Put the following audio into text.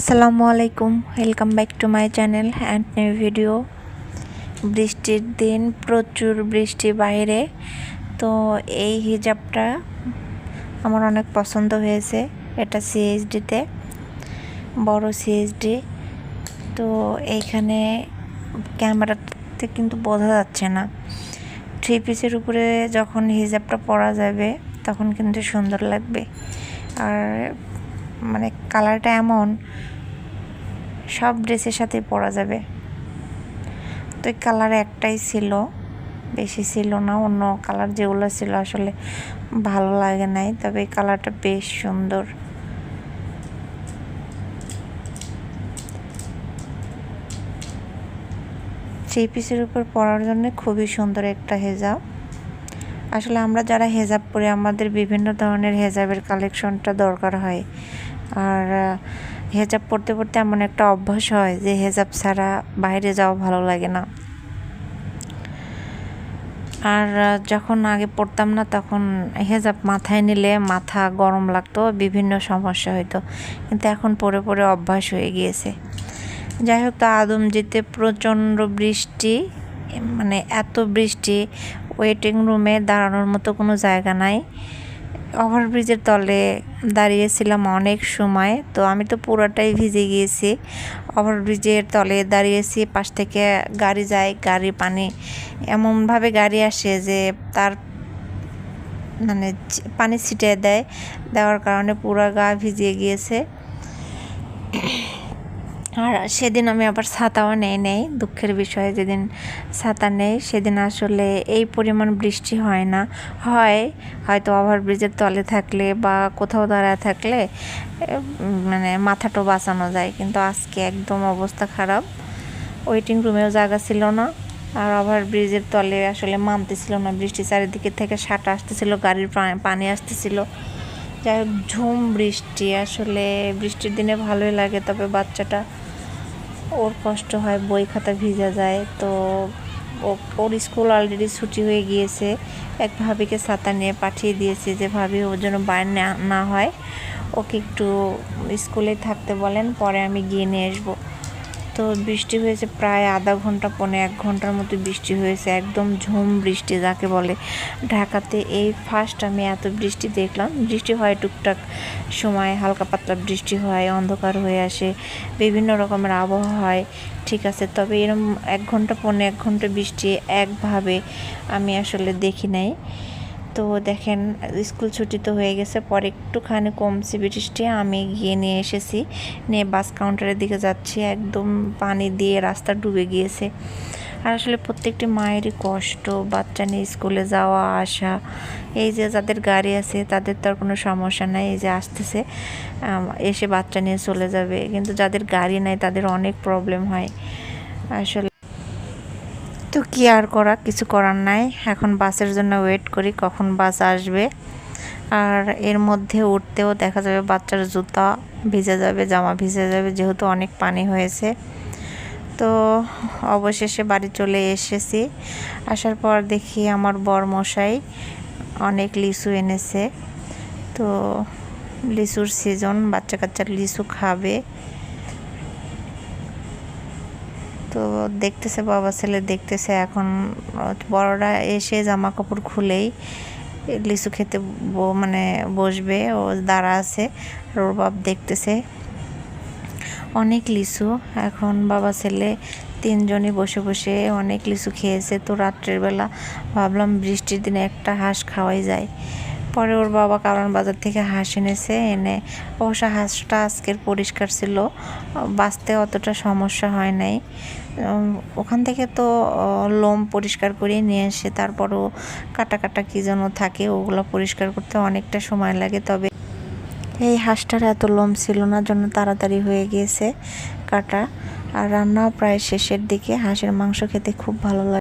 আসসালামু আলাইকুম welcome back to my channel and new video বৃষ্টির দিন, প্রচুর বৃষ্টি বাইরে, তো এই হিজাবটা আমার অনেক পছন্দ হয়েছে, এটা সিএইচডিতে বড় সিএইচডি তো এইখানে ক্যামেরাতে কিন্তু বোঝা যাচ্ছে না। থ্রি পিসের উপরে যখন হিজাবটা পরা যাবে, তখন কিন্তু সুন্দর লাগবে। আর মানে কালারটা এমন, সব ড্রেসের সাথে পরা যাবে। তো কালার একটাই ছিল, বেশি ছিল না, অন্য কালার যেগুলো ছিল আসলে ভালো লাগে নাই, তবে এই কালারটা বেশ সুন্দর। থ্রি পিসের উপর পরার জন্য খুবই সুন্দর একটা হেজাব। আসলে আমরা যারা হেজাব পরি, আমাদের বিভিন্ন ধরনের হেজাবের কালেকশনটা দরকার হয়। আর হেজাব পড়তে পড়তে এমন একটা অভ্যাস হয় যে হেজাব ছাড়া বাইরে যাওয়া ভালো লাগে না। আর যখন আগে পড়তাম না তখন হেজাব মাথায় নিলে মাথা গরম লাগতো, বিভিন্ন সমস্যা হইতো। কিন্তু এখন পরে পরে অভ্যাস হয়ে গিয়েছে। যাই হোক, তো আদমজিতে প্রচণ্ড বৃষ্টি মানে এত বৃষ্টি ওয়েটিং রুমে দাঁড়ানোর মতো কোনো জায়গা নাই। ওভারব্রিজের তলে দাঁড়িয়েছিলাম অনেক সময়, তো আমি তো পুরোটাই ভিজে গিয়েছি। ওভারব্রিজের তলে দাঁড়িয়েছি, পাশ থেকে গাড়ি যায় গাড়ি পানি এমনভাবে গাড়ি আসে যে তার মানে পানি ছিটিয়ে দেয়, দেওয়ার কারণে পুরো গা ভিজিয়ে গিয়েছে। আর সেদিন আমি আবার ছাতাও নেই নেই। দুঃখের বিষয়ে, যেদিন ছাতা নেই, সেদিন আসলে এই পরিমাণ বৃষ্টি হয় না। হয়, হয়তো ওভারব্রিজের তলে থাকলে বা কোথাও দাঁড়ায় থাকলে মানে মাথাটা বাঁচানো যায়। কিন্তু আজকে একদম অবস্থা খারাপ। ওয়েটিং রুমেও জায়গা ছিল না। আর ওভার ব্রিজের তলে আসলে মানতেছিল না। বৃষ্টি চারিদিকে থেকে সাটা আসতেছিল, গাড়ির পানি আসতেছিল। যাই হোক, ঝুম বৃষ্টি। আসলে বৃষ্টির দিনে ভালোই লাগে, তবে বাচ্চাটা ওর কষ্ট হয়, বই খাতা ভিজা যায়, তো ওর স্কুল অলরেডি ছুটি হয়ে গিয়েছে। এক ভাবিকে ছাতা নিয়ে পাঠিয়ে দিয়েছে যে, ভাবি, ওর জন্য বাইরে না হয়। ওকে একটু স্কুলে থাকতে বলেন, পরে আমি গিয়ে নিয়ে আসব। তো বৃষ্টি হয়েছে প্রায় আধা ঘণ্টা, পনে এক ঘণ্টার মতো বৃষ্টি হয়েছে, একদম ঝুম বৃষ্টি যাকে বলে। ঢাকাতে এই ফার্স্ট আমি এত বৃষ্টি দেখলাম, বৃষ্টি হয় টুকটাক সময়, হালকা পাতলা বৃষ্টি হয়, অন্ধকার হয়ে আসে, বিভিন্ন রকমের আবহাওয়া হয়, ঠিক আছে। তবে এরকম এক ঘণ্টা, পনে এক ঘণ্টা বৃষ্টি একভাবে আমি আসলে দেখি নাই। তো দেখেন, স্কুল ছুটি তো হয়ে গেছে, পরে একটুখানি কমছে বৃষ্টি আমি গিয়ে নিয়ে এসেছি। নিয়ে বাস কাউন্টারের দিকে যাচ্ছি, একদম পানি দিয়ে রাস্তা ডুবে গিয়েছে। আর আসলে প্রত্যেকটি মায়েরই কষ্ট, বাচ্চা নিয়ে স্কুলে যাওয়া, আসা। এই যে যাদের গাড়ি আছে, তাদের তো আর কোনো সমস্যা নাই, এই যে আসতেছে এসে বাচ্চা নিয়ে চলে যাবে। কিন্তু যাদের গাড়ি নাই, তাদের অনেক প্রবলেম হয়। আসলে তো কি আর করা? কিছু করার নাই। এখন বাসের জন্য ওয়েট করি, কখন বাস আসবে। আর এর মধ্যে উঠতেও দেখা যাবে বাচ্চার জুতা ভিজে যাবে, জামা ভিজে যাবে, যেহেতু অনেক পানি হয়েছে। তো অবশেষে বাড়ি চলে এসেছি। আসার পর দেখি আমার বর মশাই অনেক লিচু এনেছে। তো লিচুর সিজন বাচ্চা কাচ্চার লিচু খাবে। তো দেখতেছে, বাবা ছেলে দেখতেছে। এখন বড়রা এসে জামা কাপড় খুলেই লিচু খেতে মানে বসবে। ও দাঁড়া আছে, আর ওর বাপ দেখতেছে। অনেক লিচু। এখন বাবা ছেলে তিনজনই বসে বসে অনেক লিচু খেয়েছে। তো রাত্রের বেলা ভাবলাম বৃষ্টির দিনে একটা হাঁস খাওয়াই যায়। পরে ওর বাবা কারণ বাজার থেকে হাঁস এনেছে, এনে অবশ্য হাঁসটা আজকের পরিষ্কার ছিল। বাঁচতে অতটা সমস্যা হয় নাই। ওখান থেকে তো লোম পরিষ্কার করে নিয়ে এসে তারপরও কাটা কাটা কী যেন থাকে, ওগুলো পরিষ্কার করতে অনেকটা সময় লাগে। তবে এই হাঁসটার এত লোম ছিল না জন্য তাড়াতাড়ি হয়ে গিয়েছে কাটা। আর রান্নাও প্রায় শেষের দিকে, হাঁসের মাংস খেতে খুব ভালো লাগে।